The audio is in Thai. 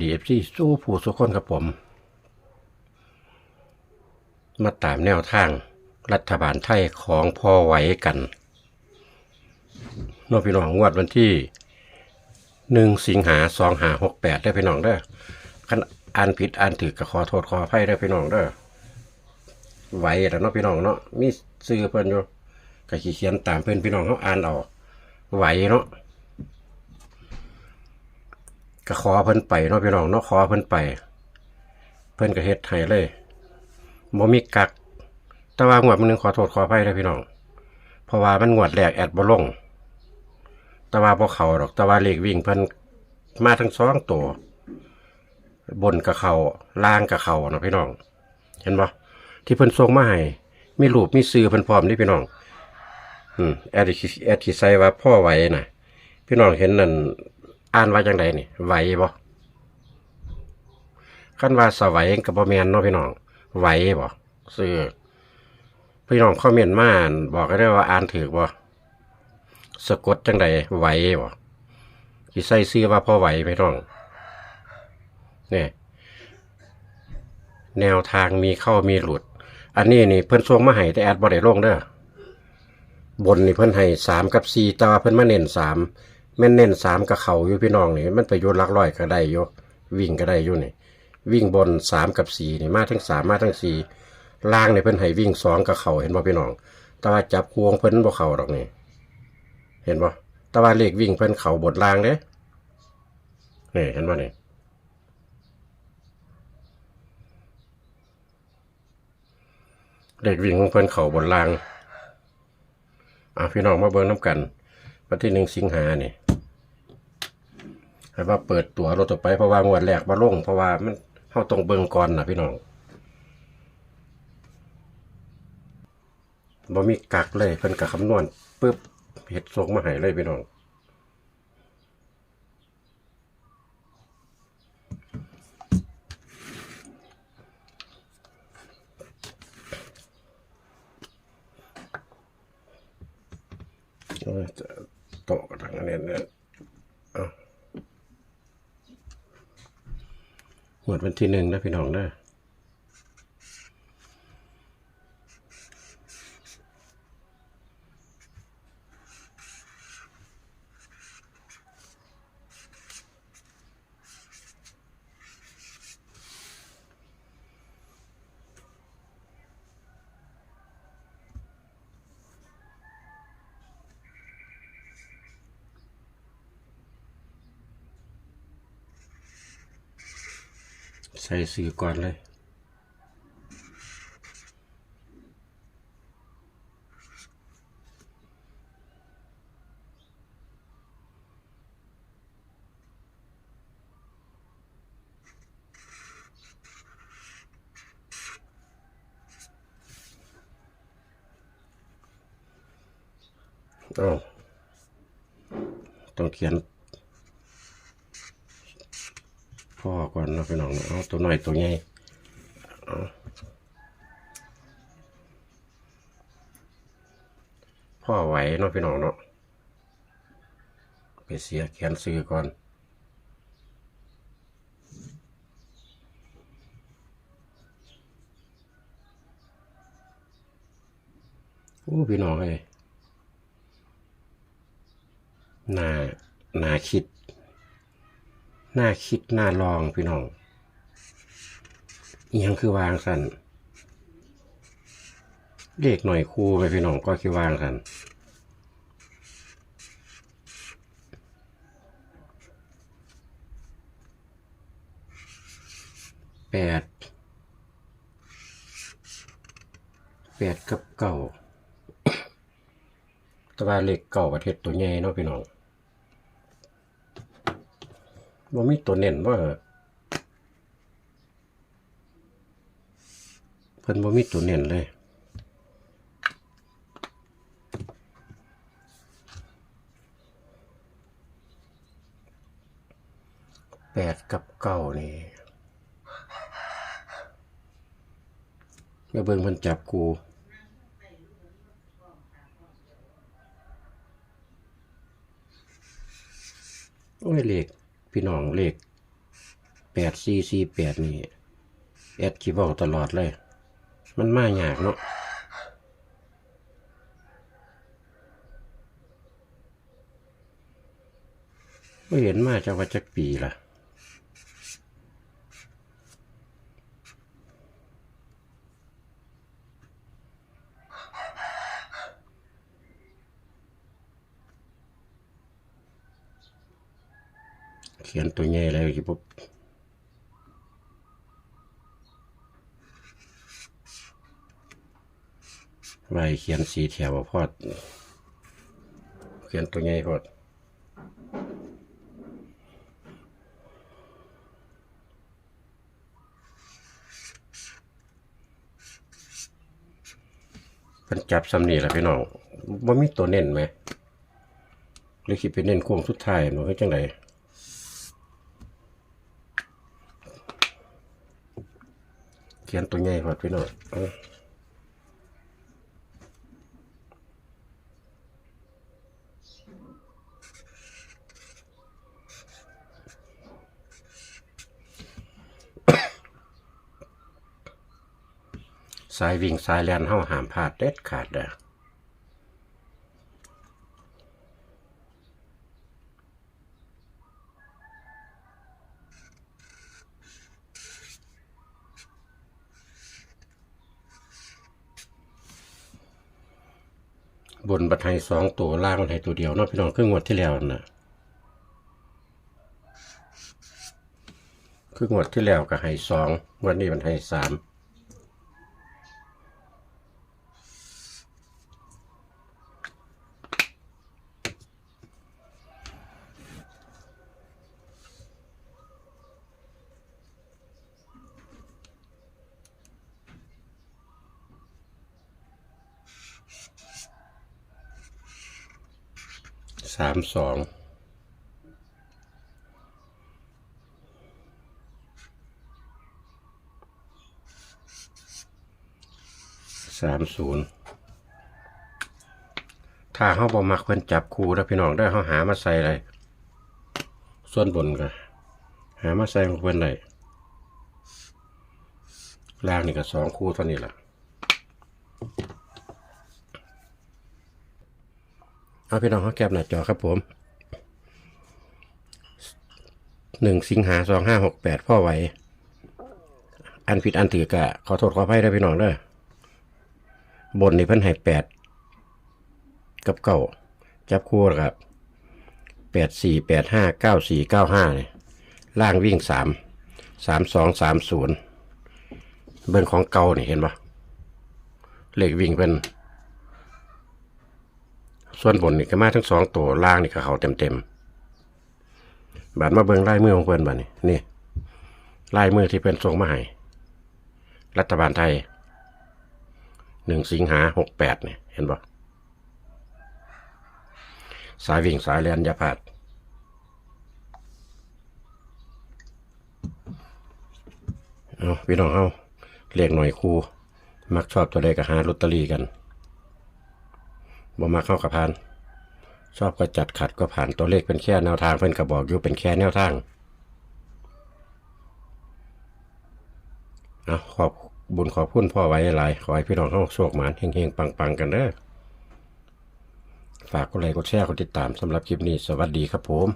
ดีเอฟซีสู้ผู้สุคนครับผม มาตามแนวทางรัฐบาลไทยของพ่อไหวกันน้องพี่น้องงวดวันที่หนึ่งสิงหาสองหาหกแปดได้พี่น้องเด้อคันอ่านผิดอ่านถือก็ขอโทษขออภัยได้พี่น้องเด้อไหวแล้วเนาะพี่น้องเนาะมีซื้อเพิ่นอยู่ก็ขีเขียนตามเพิ่อนพี่น้องเขาอ่านเอาไหวเนาะ ก็ขอเพิ่นไปเนาะพี่น้องเนาะขอเพิ่นไป เพิ่นก็เฮ็ดให้เลยบ่มีกัก แต่ว่างวดมันนึงขอโทษขออภัยเด้พี่น้อง เพราะว่ามันงวดแรกแอดบ่ลง แต่ว่าบ่เข้าดอก แต่ว่าเลขวิ่งเพิ่นมาทั้งสองตัว บนกับเขาล่างกับเขาเนาะพี่น้อง เห็นบ่ที่เพิ่นส่งมาให้มีรูปมีชื่อเพิ่นพร้อมนี่พี่น้อง อืมแอดสิแอดสิใส่ว่าพ่อไหวน่ะ พี่น้องเห็นนั่น อ่านว่าจังไดนี่ไหวบ่คันว่าสวัยกับบ่แม่นเนาะพี่น้องไหวบ่ซื้อพี่น้องคอมเมนต์มาบอกก็ได้ว่าอ่านถูกบ่สะกดจังไดไหวบ่สิใส่ชื่อว่าพ่อไหวพี่น้องเนี่ยแนวทางมีเข้ามีหลุด อันนี้นี่เพิ่นส่งมาให้แต่แอดบ่ได้ลงเด้อบนนี่เพิ่นให้สามกับสี่แต่ว่าเพิ่นมาเน้นสาม แม่นเน้นสามกับเขาอยู่พี่น้องนี่มันไปอยู่หลักร้อยก็ได้อยู่วิ่งก็ได้อยู่นี่ วิ่งบนสามกับสี่นี่มาทั้งสามมาทั้งสี่ล่างนี่เพิ่นให้วิ่งสองกับเขาเห็นบ่พี่น้อง แต่ว่าจับพวงเพิ่นบ่เขาดอกนี่เห็นบ่แต่ว่าเลขวิ่งเพิ่นเขาบนล่างเด้นี่เห็นบ่นี่เลขวิ่งของเพิ่นเข่าบนล่างอะพี่น้องมาเบิ่งน้ำกัน วันที่หนึ่งสิงหาเนี่ย ให้ว่าเปิดตัวรถต่อไปเพราะว่างวดแรกมาลงเพราะว่ามันเข้าตรงเบิ่งก่อนนะพี่น้องบ่มีกักเลยเพิ่นกับคำนวณปึ๊บเฮ็ดส่งมาให้เลยพี่น้องโอ้ยจะโตะทางอันนี้เนี่ยเอา หมดวันที่หนึ่งนะพี่น้องนะ ใส่สื่อก่อนเลยอ้ต้องเขียน พ่ อก่อนนาะพี่น้องเนาะเอาตัวหน่อยตัวใหญ่พ่อไหวเนาะพี่น้องเนาะไปเสียเขียนซื้อก่อนโอ้พี่น้องเอ้ยน่าน่าคิด น่าคิดน่าลองพี่น้องอิหยังคือวางสันเลขหน่อยคู่ไปพี่น้องก็คือวางสันแปดแปดกับเก้าแตว่าเลขเก้าประเทศตัวใหญ่เนาะพี่น้อง บ่มีตัวเน้นว่าเพิ่นบ่มีตัวเน้นเลยแปดกับเก้านี่มื่เบิ่งเพิ่นจับกูโอ้ยเลข พี่น้องเลขแปดสี่สี่แปดนี่แอดคีบอกตลอดเลย มันมายากเนาะไม่เห็นมาจะว่าจักปีละเขียนตัวใหญ่เลยกี่ปุ๊บไว้เขียนสีแถวบ่พอด เขียนตัวใหญ่พอดเพิ่นจับซ้ำนี่แหละพี่น้องบ่ามีตัวเน้นไหมหรือคิดเป็นเน้นโค้งสุดท้ายเนาะคือจังได ขียนตัวใหญ่พอดพี่น้องสายวิ่งสายแลนเฮาหามพลาดเด็ดขาดเด้อ บนบัดไฮสองตัวล่างบัดไฮตัวเดียวเนาะพี่น้องครึ่งงวดที่แล้วนะครึ่งงวดที่แล้วก็ให้สองวันนี้มันไฮสาม สามสองสามศูนย์ถ้าเขาบอมักเพิ่นจับคู่แล้วพี่น้องได้เขาหามาใส่เลยส่วนบนก็หามาใส่ของเพิ่นเลยล่างนี่ก็สองคู่เท่านี้แหละ เอาพี่น้องเขาแคปหน้าจอครับผมหนึ่งสิงหาสองห้าหกแปดพ่อไหว อันผิดอันถือกะขอโทษขออภัยด้วยพี่น้องเด้อบนนี่เพิ่นให้แปดกับเก้าจับคู่ครับแปดสี่แปดห้าเก้าสี่เก้าห้าเนี่ยล่างวิ่งสามสามสองสามศูนย์เบิ่งของเก่านี่เห็นปะเลขวิ่งเป็น ส่วนบนนี่ก็มาทั้งสองตัวล่างนี่ก็เขาเต็มเต็มๆบาดมาเบิ่งลายมือของเพิ่อนบาดนี่นี่ลายมือที่เพิ่นส่งมาให้รัฐบาลไทยหนึ่งสิงหาหกแปดเนี่ยเห็นปะสายวิ่งสายแลนยาพาดเอาพี่น้องเอาเรียกหน่อยครูมักชอบตัวใดก็หาลอตเตอรี่กัน บ่มาเข้ากับพาน ชอบก็จัดขัดก็ผ่านตัวเลขเป็นแค่แนวทางเพิ่นก็บอกอยู่เป็นแค่แนวทางนะขอบบุญขอบคุณพ่อไว้หลายขอให้พี่น้องเฮาโชคหมานเฮงๆปังๆกันเด้อฝากกดไลค์กดแชร์กดติดตามสำหรับคลิปนี้ สวัสดีครับผม